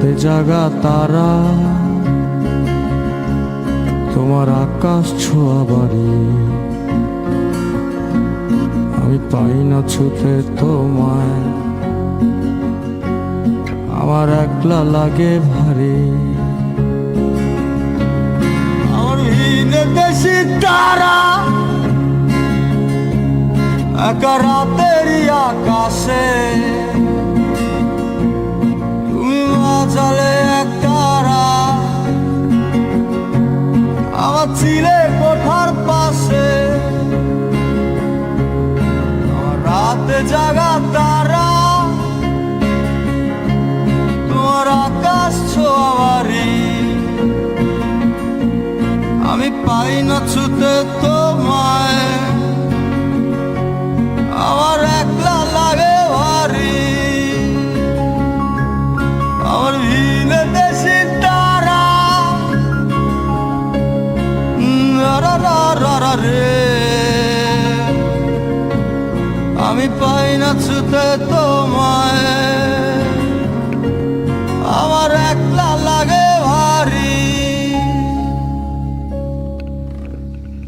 রাতে জাগা তারা। তোমার আকাশ ছোঁয়া বাড়ি আমি পাই না ছুতে তোমায়। আমার একলা লাগে ভারী। তারা। একা রাতেরই আকাশে। ছিলে কোঠার পাশে। রাত জাগা তারা। তোমার আকাশ ছোয়ারি আমি পাই না ছুতে তোমায়। রা আমি পাই না ছুতে তোমায়।